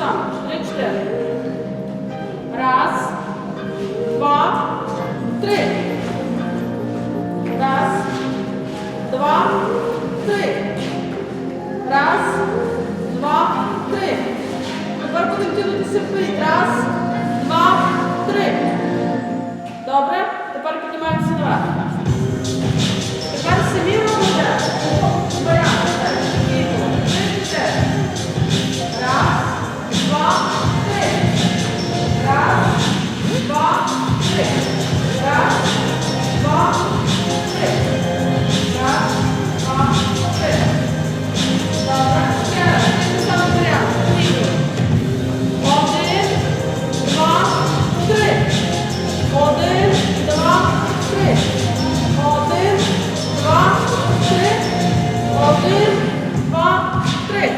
само. 4, 4. Раз, два, три. Раз, два, три. Раз, два, три. Тепер будемо тягнутися вперед. Раз, два, три. 八，对